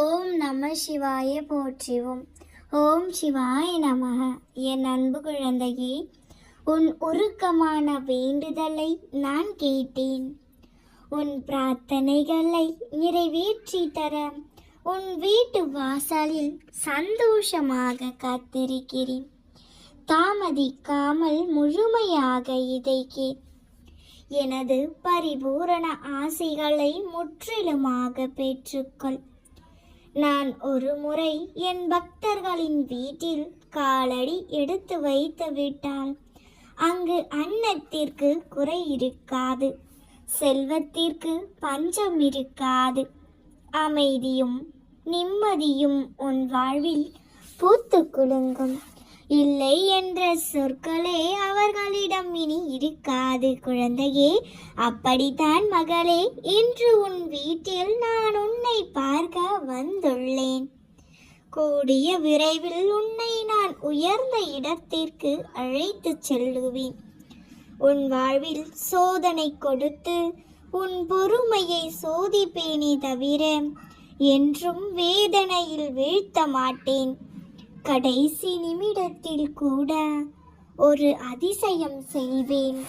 ஓம் நம சிவாய போற்றிவோம். ஓம் சிவாய நமக. என் அன்பு குழந்தையே உன் உருக்கமான வேண்டுதலை நான் கேட்டேன். உன் பிரார்த்தனைகளை நிறைவேற்றி தர உன் வீட்டு வாசலில் சந்தோஷமாக காத்திருக்கிறேன். தாமதிக்காமல் முழுமையாக இதை கே எனது பரிபூரண ஆசைகளை முற்றிலுமாக பெற்றுக்கொள். நான் ஒரு முறை என் பக்தர்களின் வீட்டில் காலடி எடுத்து வைத்து விட்டால் அங்கு அன்னத்திற்கு குறை இருக்காது செல்வத்திற்கு பஞ்சம் இருக்காது. அமைதியும் நிம்மதியும் உன் வாழ்வில் பூத்து குலுங்கும். இல்லை என்ற சொற்களே அவர்களிடம் இனி இருக்காது குழந்தையே. அப்படித்தான் மகளே இன்று உன் வீட்டில் நான் உன்னை பார்க்க வந்துள்ளேன். கூடிய விரைவில் உன்னை நான் உயர்ந்த இடத்திற்கு அழைத்துச் செல்லுவேன். உன் வாழ்வில் சோதனை கொடுத்து உன் பொறுமையை சோதிப்பேனே தவிர என்றும் வேதனையில் வீழ்த்த மாட்டேன் கடைசி நிமிடத்தில் கூட ஒரு அதிசயம் செய்வேன்.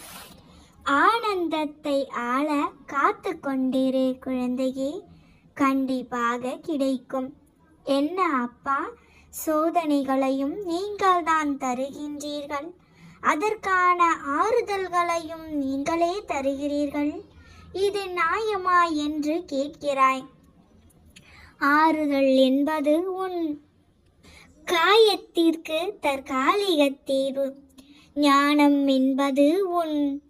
ஆனந்தத்தை ஆள காத்து கொண்டிரு குழந்தையே கண்டிப்பாக கிடைக்கும். என்ன அப்பா? சோதனைகளையும் நீங்கள் தான் தருகின்றீர்கள். அதற்கான ஆறுதல்களையும் நீங்களே தருகிறீர்கள். இது நியாயமா என்று கேட்கிறாய். ஆறுதல் என்பது உன் காயத்திற்கு தற்காலிக தீர்வு. ஞானம் என்பது உன்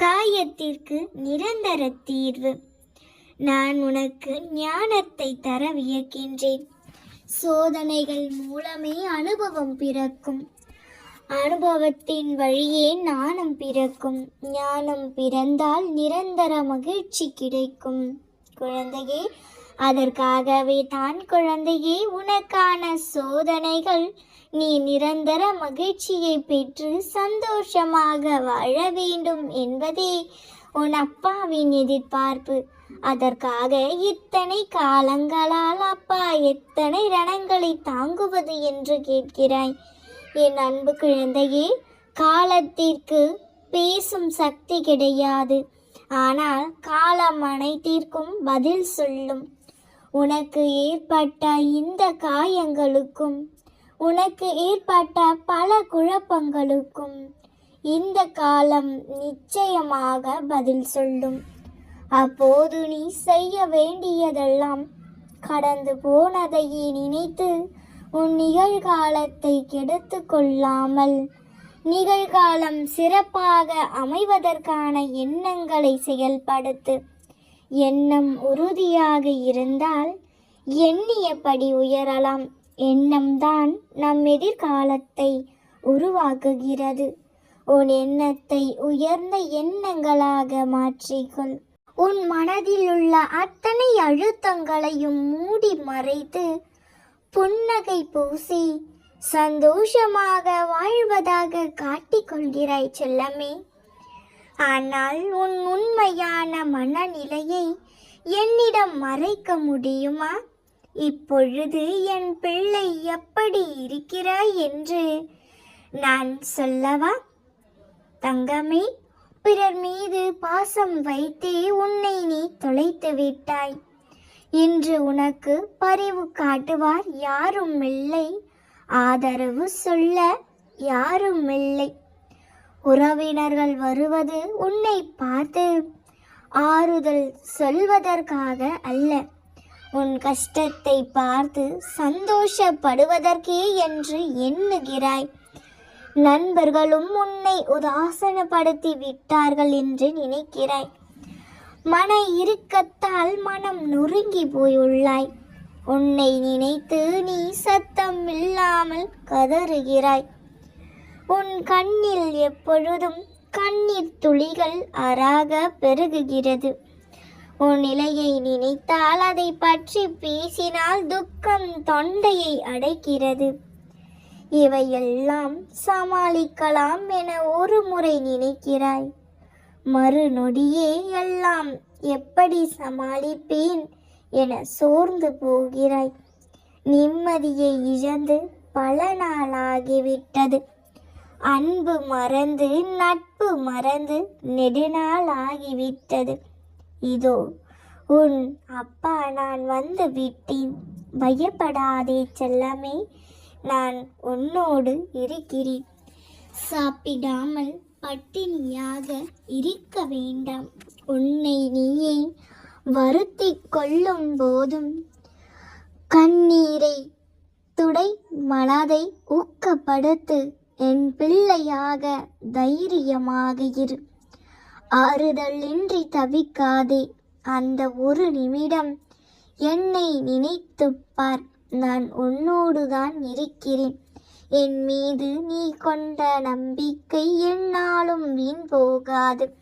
காயத்திற்கு நிரந்தர தீர்வு. நான் உனக்கு ஞானத்தை தர வியக்கின்றேன். சோதனைகள் மூலமே அனுபவம் பிறக்கும். அனுபவத்தின் வழியே ஞானம் பிறக்கும். ஞானம் பிறந்தால் நிரந்தர மகிழ்ச்சி கிடைக்கும். குழந்தையே அதற்காகவே தான் குழந்தையே உனக்கான சோதனைகள். நீ நிரந்தர மகிழ்ச்சியை பெற்று சந்தோஷமாக வாழ வேண்டும் என்பதே உன் அப்பாவின் எதிர்பார்ப்பு. அதற்காக இத்தனை காலங்களால் அப்பா எத்தனை ரணங்களை தாங்குவது என்று கேட்கிறாய். என் அன்பு குழந்தையே காலத்திற்கு பேசும் சக்தி கிடையாது. ஆனால் காலம் அனைத்திற்கும் பதில் சொல்லும். உனக்கு ஏற்பட்ட இந்த காயங்களுக்கும் உனக்கு ஏற்பட்ட பல குழப்பங்களுக்கும் இந்த காலம் நிச்சயமாக பதில் சொல்லும். அப்போது நீ செய்ய வேண்டியதெல்லாம் கடந்து போனதையே நினைத்து உன் நிகழ்காலத்தை கெடுத்து கொள்ளாமல் நிகழ்காலம் சிறப்பாக அமைவதற்கான எண்ணங்களை செயல்படுத்து. எண்ணம் உறுதியாக இருந்தால் எண்ணியபடி உயரலாம். எண்ணம்தான் நம் எதிர்காலத்தை உருவாக்குகிறது. உன் எண்ணத்தை உயர்ந்த எண்ணங்களாக மாற்றிக்கொள். உன் மனதில் உள்ள அத்தனை அழுத்தங்களையும் மூடி மறைத்து புன்னகை பூசி சந்தோஷமாக வாழ்வதாக காட்டிக்கொள்கிறாய் செல்லமே. ஆனால் உன் உண்மையான மனநிலையை என்னிடம் மறைக்க முடியுமா? இப்பொழுது என் பிள்ளை எப்படி இருக்கிறாய் என்று நான் சொல்லவா? தங்கமே பிறர் மீது பாசம் வைத்தே உன்னை நீ தொலைத்து விட்டாய். இன்று உனக்கு பரிவு காட்டுவார் யாரும் இல்லை ஆதரவு சொல்ல யாரும் இல்லை உறவினர்கள் வருவது உன்னை பார்த்து ஆறுதல் சொல்வதற்காக அல்ல. உன் கஷ்டத்தை பார்த்து சந்தோஷப்படுவதற்கே என்று எண்ணுகிறாய். நண்பர்களும் உன்னை உதாசனப்படுத்தி விட்டார்கள் என்று நினைக்கிறாய். மன இறுக்கத்தால் மனம் நொறுங்கி போயுள்ளாய். உன்னை நினைத்து நீ சத்தம் இல்லாமல் கதறுகிறாய். உன் கண்ணில் எப்பொழுதும் கண்ணீர் துளிகள் அறாக பெருகுகிறது. உன் நிலையை நினைத்தால் அதை பற்றி பேசினால் துக்கம் தொண்டையை அடைக்கிறது. இவையெல்லாம் சமாளிக்கலாம் என ஒரு முறை நினைக்கிறாய். மறுநொடியே எல்லாம் எப்படி சமாளிப்பேன் என சோர்ந்து போகிறாய். நிம்மதியை இழந்து பல நாளாகிவிட்டது. அன்பு மறந்து நட்பு மறந்து நெடுநாள் ஆகிவிட்டது. இதோ உன் அப்பா நான் வந்து விட்டேன். பயப்படாதே செல்லமே நான் உன்னோடு இருக்கிறேன். சாப்பிடாமல் பட்டினியாக இருக்க வேண்டாம். உன்னை நீயே வருத்தி கொள்ளும் போதும். கண்ணீரை துடை மனதை ஊக்கப்படுத்து. என் பிள்ளையாக தைரியமாக இரு. ஆறுதலின்றி தவிக்காதே. அந்த ஒரு நிமிடம் என்னை நினைத்துப்பார் நான் உன்னோடுதான் இருக்கிறேன். என் மீது நீ கொண்ட நம்பிக்கை என்னாலும் வீண் போகாது.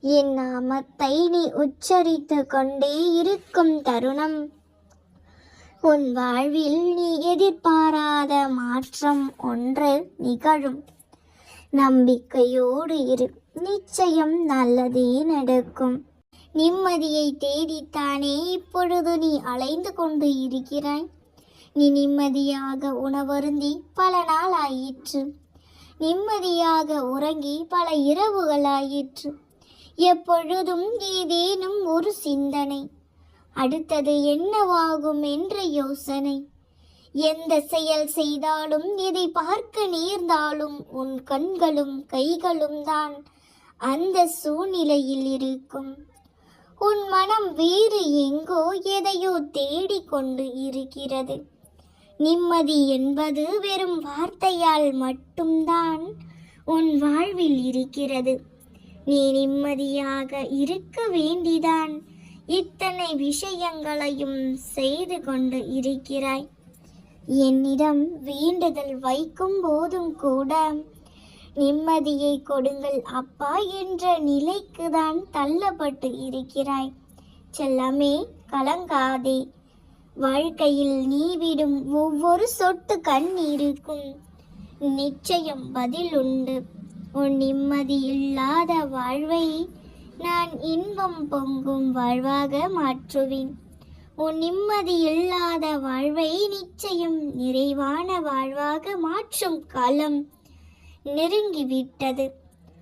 என் நாமத்தை நீ உச்சரித்து கொண்டே இருக்கும் தருணம் உன் வாழ்வில் நீ எதிர்பாராத மாற்றம் ஒன்று நிகழும். நம்பிக்கையோடு இரு. நிச்சயம் நல்லதே நடக்கும். நிம்மதியை தேடித்தானே இப்பொழுது நீ அலைந்து கொண்டு இருக்கிறாய். நீ நிம்மதியாக உணவருந்தி பல நாள் ஆயிற்று. நிம்மதியாக உறங்கி பல இரவுகள் ஆயிற்று. எப்பொழுதும் ஏதேனும் ஒரு சிந்தனை. அடுத்தது என்னவாகும் என்ற யோசனை. எந்த செயல் செய்தாலும் எதை பார்க்க நேர்ந்தாலும் உன் கண்களும் கைகளும் தான் அந்த சூழ்நிலையில் இருக்கும். உன் மனம் வேறு எங்கோ எதையோ தேடிக்கொண்டு இருக்கிறது. நிம்மதி என்பது வெறும் வார்த்தையால் மட்டும்தான் உன் வாழ்வில் இருக்கிறது. நீ நிம்மதியாக இருக்க வேண்டிதான். இத்தனை விஷயங்களையும் செய்து கொண்டு இருக்கிறாய். என்னிடம் வேண்டுதல் வைக்கும் போதும் கூட நிம்மதியை கொடுங்கள் அப்பா என்ற நிலைக்கு தான் தள்ளப்பட்டு இருக்கிறாய். செல்லமே கலங்காதே. வாழ்க்கையில் நீ விடும் ஒவ்வொரு சொட்டு கண்ணீருக்கும் நிச்சயம் பதில் உண்டு உன் நிம்மதி இல்லாத வாழ்வை நான் இன்பம் பொங்கும் வாழ்வாக மாற்றுவேன். உன் நிம்மதி இல்லாத வாழ்வை நிச்சயம் நிறைவான வாழ்வாக மாற்றும் காலம் நெருங்கிவிட்டது.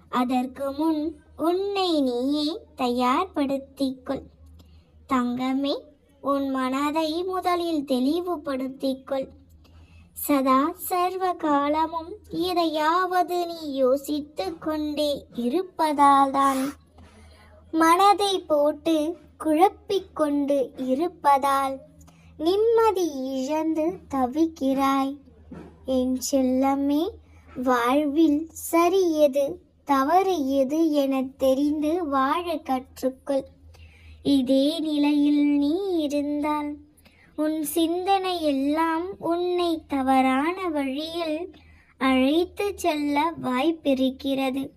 அதற்கு முன் உன்னை நீயே தயார்படுத்திக்கொள். தங்கமே உன் மனதை முதலில் தெளிவுபடுத்திக்கொள். சதா சர்வ காலமும் இதையாவது நீ யோசித்து கொண்டே இருப்பதால்தான் மனதை போட்டு குழப்பிக் கொண்டு இருப்பதால் நிம்மதி இழந்து தவிக்கிறாய். என் செல்லமே வாழ்வில் சரி எது தவறு எது என தெரிந்து வாழ கற்றுக்கொள். இதே நிலையில் நீ இருந்தால் உன் சிந்தனை எல்லாம் உன்னை தவறான வழியில் அழைத்து செல்ல வாய்ப்பிருக்கிறது.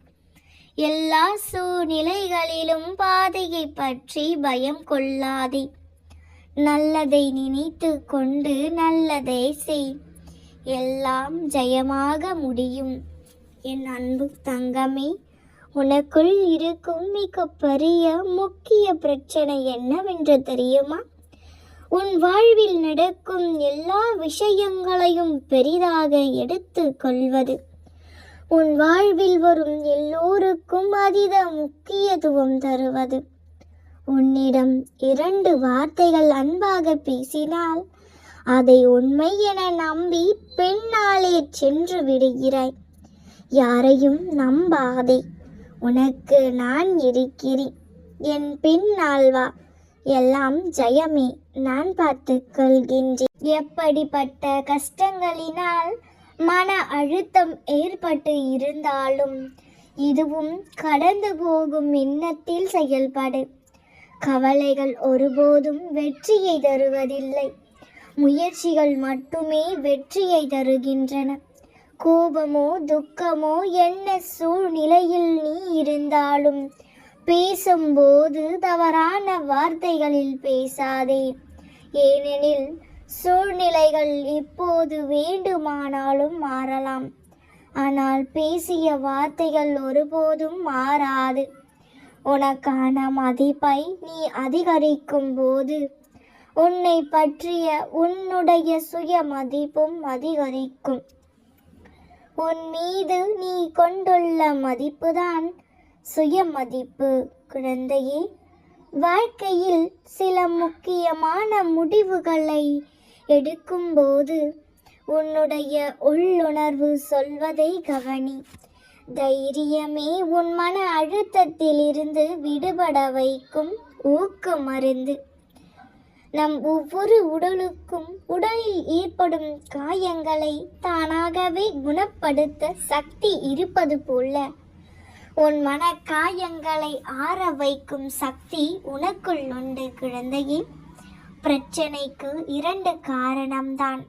எல்லா சூழ்நிலைகளிலும் பாதையை பற்றி பயம் கொள்ளாதே. நல்லதை நினைத்து கொண்டு நல்லதை செய். எல்லாம் ஜெயமாக முடியும். என் அன்பு தங்கமே உனக்குள் இருக்கும் மிக பெரிய முக்கிய பிரச்சனை என்னவென்று தெரியுமா? உன் வாழ்வில் நடக்கும் எல்லா விஷயங்களையும் பெரிதாக எடுத்து கொள்வது. உன் வாழ்வில் வரும் அதீத முக்கியத்துவம் தருவது. உன்னிடம் இரண்டு வார்த்தைகள் அன்பாக பேசினால் அதை உண்மை என நம்பி பெண்ணாலே சென்று விடுகிறாய். யாரையும் நம்பாதே. உனக்கு நான் இருக்கிறேன். என் பின்னால் வா. எல்லாம் ஜெயமே. நான் பார்த்து கொள்கின்றேன். எப்படிப்பட்ட கஷ்டங்களினால் மன அழுத்தம் ஏற்பட்டு இருந்தாலும் இதுவும் கடந்து போகும் எண்ணத்தில் செயல்படு. கவலைகள் ஒருபோதும் வெற்றியை தருவதில்லை. முயற்சிகள் மட்டுமே வெற்றியை தருகின்றன. கோபமோ துக்கமோ என்ன சூழ்நிலையில் நீ இருந்தாலும் பேசும்போது தவறான வார்த்தைகளில் பேசாதே. ஏனெனில் சூழ்நிலைகள் இப்போது வேண்டுமானாலும் மாறலாம். ஆனால் பேசிய வார்த்தைகள் ஒருபோதும் மாறாது. உனக்கான மதிப்பை நீ அதிகரிக்கும் போது உன்னை பற்றிய உன்னுடைய சுய மதிப்பும் அதிகரிக்கும். உன் மீது நீ கொண்டுள்ள மதிப்புதான் சுய மதிப்பு. குழந்தையே வாழ்க்கையில் சில முக்கியமான முடிவுகளை எடுக்கும்போது உன்னுடைய உள்ளுணர்வு சொல்வதை கவனி. தைரியமே உன் மன அழுத்தத்திலிருந்து விடுபட வைக்கும் ஊக்க மருந்து. நம் ஒவ்வொரு உடலுக்கும் உடலில் ஏற்படும் காயங்களை தானாகவே குணப்படுத்த சக்தி இருப்பது போல. உன் மன காயங்களை ஆற வைக்கும் சக்தி உனக்குள் உண்டு குழந்தையே. பிரச்சனைக்கு இரண்டு காரணம்தான்.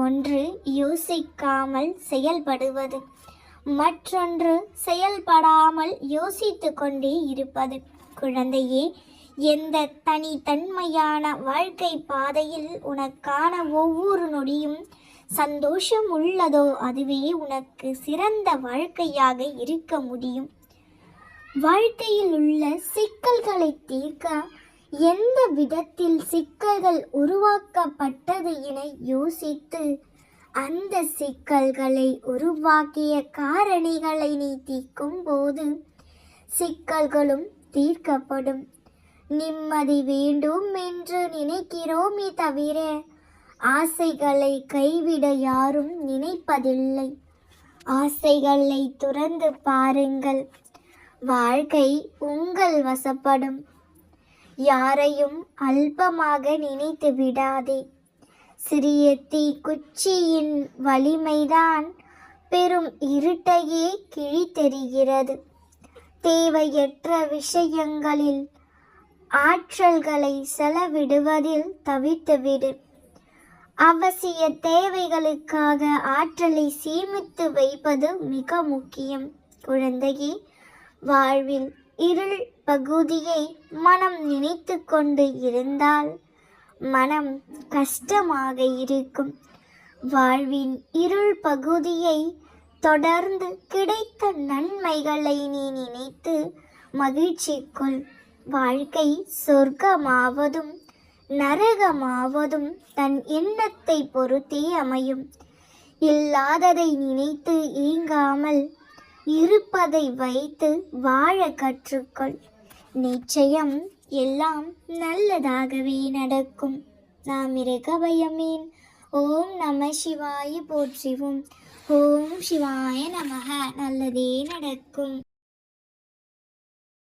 ஒன்று யோசிக்காமல் செயல்படுவது மற்றொன்று செயல்படாமல் யோசித்து கொண்டே இருப்பது. குழந்தையே எந்த தனித்தன்மையான வாழ்க்கை பாதையில் உனக்கான ஒவ்வொரு நொடியும் சந்தோஷம் உள்ளதோ அதுவே உனக்கு சிறந்த வாழ்க்கையாக இருக்க முடியும். வாழ்க்கையில் உள்ள சிக்கல்களை தீர்க்க எந்த விதத்தில் சிக்கல்கள் உருவாக்கப்பட்டது என யோசித்து அந்த சிக்கல்களை உருவாக்கிய காரணிகளை நீ தீர்க்கும் போது சிக்கல்களும் தீர்க்கப்படும். நிம்மதி வேண்டும் என்று நினைக்கிறோமே தவிர ஆசைகளை கைவிட யாரும் நினைப்பதில்லை. ஆசைகளை துறந்து பாருங்கள். வாழ்க்கை உங்கள் வசப்படும். யாரையும் அல்பமாக நினைத்து விடாதே. சிறிய தீ குச்சியின் வலிமைதான் பெரும் இருட்டையே கிழித்தெறிகிறது. தேவையற்ற விஷயங்களில் ஆற்றல்களை செலவிடுவதில் தவிர்த்துவிடு அவசிய தேவைகளுக்காக ஆற்றலை சேமித்து வைப்பது மிக முக்கியம். குழந்தையே வாழ்வில் இருள் பகுதியை மனம் நினைத்து கொண்டு இருந்தால் மனம் கஷ்டமாக இருக்கும். வாழ்வின் இருள் பகுதியை தொடர்ந்து கிடைத்த நன்மைகளை நீ நினைத்து மகிழ்ச்சி கொள். வாழ்க்கை சொர்க்கமாவதும் நரகமாவதும் தன் எண்ணத்தை பொறுத்தே அமையும். இல்லாததை நினைத்து ஏங்காமல் இருப்பதை வைத்து வாழ கற்றுக்கொள். நிச்சயம் எல்லாம் நல்லதாகவே நடக்கும். நாம் இருக்க பயமேன் ஓம் நம சிவாய போற்றிவோம். ஓம் சிவாய நமக. நல்லதே நடக்கும்.